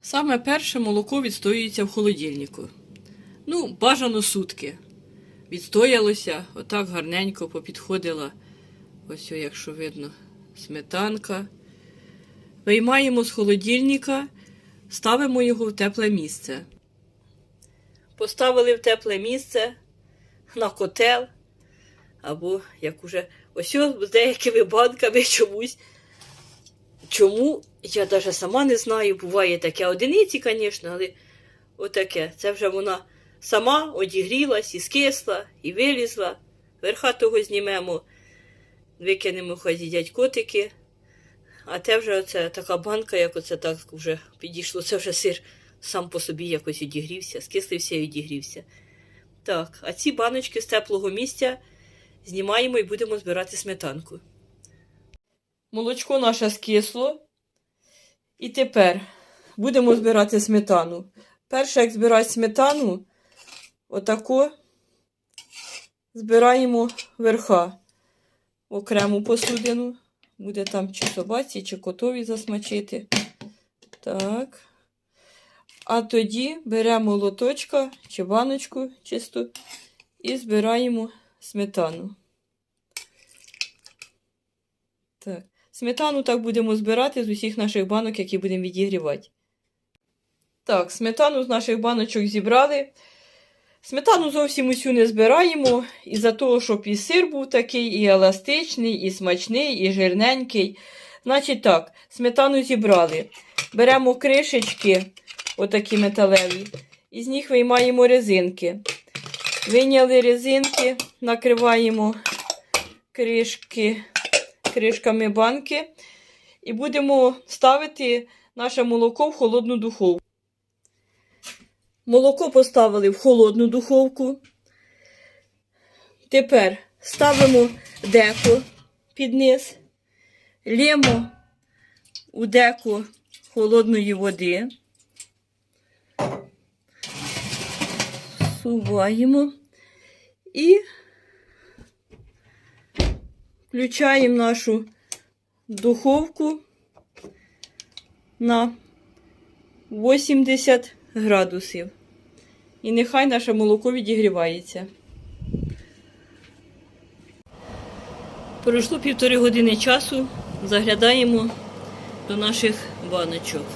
Саме перше молоко відстоюється в холодильнику. Ну, бажано сутки. Відстоялося, отак гарненько попідходила. Ось, якщо видно, сметанка. Виймаємо з холодильника, ставимо його в тепле місце. Поставили в тепле місце на котел, або як уже ось з деякими банками чомусь. Чому? Я навіть сама не знаю. Буває таке одиниці, звісно, але отаке. Це вже вона сама одігрілась і скисла, і вилізла. Верха того знімемо, викинемо, хай з'їдять котики. А те вже оце така банка, як оце так вже підійшло. Це вже сир сам по собі якось одігрівся, скислився і одігрівся. Так, а ці баночки з теплого місця знімаємо і будемо збирати сметанку. Молочко наше скисло. І тепер будемо збирати сметану. Перше, як збирати сметану, отако збираємо верха в окрему посудину. Буде там чи собаці, чи котові засмачити. Так. А тоді беремо лоточка чи баночку чисту і збираємо сметану. Так. Сметану так будемо збирати з усіх наших банок, які будемо відігрівати. Так, сметану з наших баночок зібрали. Сметану зовсім усю не збираємо, із-за того, щоб і сир був такий, і еластичний, і смачний, і жирненький. Значить так, сметану зібрали. Беремо кришечки, отакі металеві, і з них виймаємо резинки. Вийняли резинки, накриваємо кришки кришками банки і будемо ставити наше молоко в холодну духовку. Молоко поставили в холодну духовку. Тепер ставимо деко під низ, лємо у деко холодної води, суваємо і Включаємо нашу духовку на 80 градусів. І нехай наше молоко відігрівається. Пройшло півтори години часу. Заглядаємо до наших баночок.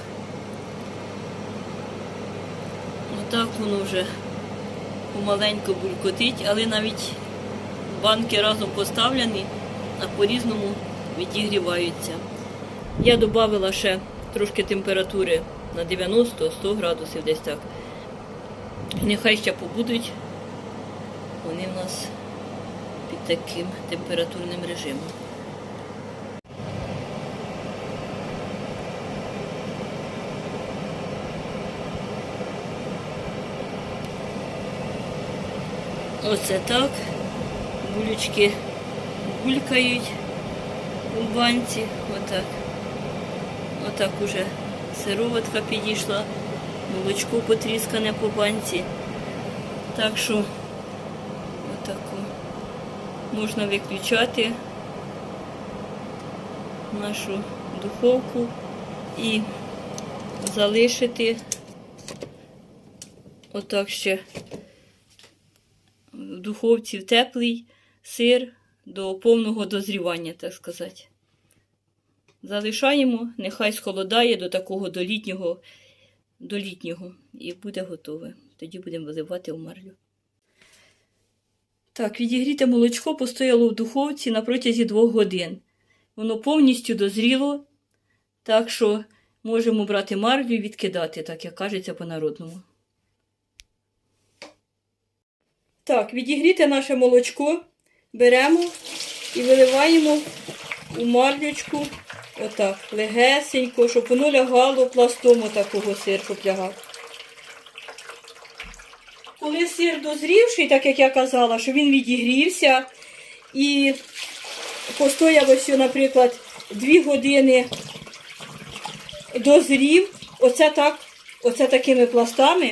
Отак воно вже помаленько булькотить, але навіть банки разом поставлені а по-різному відігріваються. Я додала ще трошки температури на 90-100 градусів десь так. Нехай ще побудуть. Вони в нас під таким температурним режимом. Оце так. Булючки булькають у банці. Отак. Отак уже сироватка підійшла, молочко потріскане по банці. Так що отаку можна виключати нашу духовку і залишити отак ще в духовці в теплий сир до повного дозрівання, так сказати. Залишаємо, нехай схолодає до такого до літнього, до літнього і буде готове. Тоді будемо виливати в марлю. Так, відігріте молочко постояло в духовці на протязі двох годин. Воно повністю дозріло, так що можемо брати марлю і відкидати, так як кажеться по-народному. Так, відігріте наше молочко беремо і виливаємо у марлючку отак, легесенько, щоб воно лягало пластом такого сир, щоб лягав. Коли сир дозрівший, так як я казала, що він відігрівся і постояв ось, наприклад, 2 години дозрів, оце так, оце такими пластами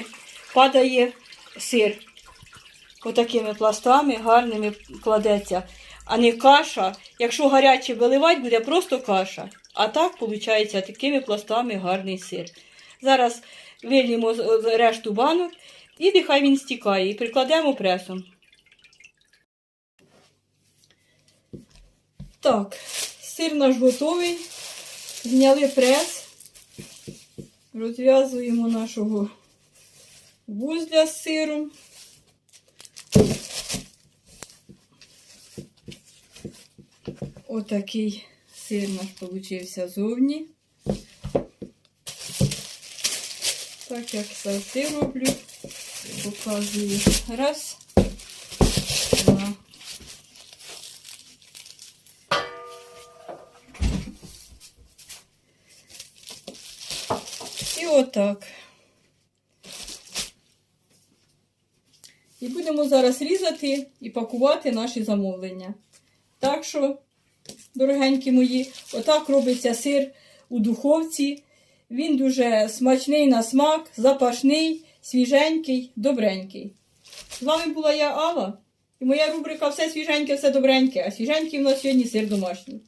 падає сир отакими пластами гарними кладеться, а не каша. Якщо гаряче виливати, буде просто каша. А так, виходить, такими пластами гарний сир. Зараз вильємо решту банок і нехай він стікає. І прикладемо пресом. Так, сир наш готовий. Зняли прес. Розв'язуємо нашого вузля з сиром. Отакий сир наш получився зовні. Так як завжди роблю. Показую. Раз. Два. І отак. І будемо зараз різати і пакувати наші замовлення. Так що, дорогенькі мої, отак робиться сир у духовці. Він дуже смачний на смак, запашний, свіженький, добренький. З вами була я Алла. І моя рубрика Все свіженьке, все добреньке. А свіженький в нас сьогодні сир домашній.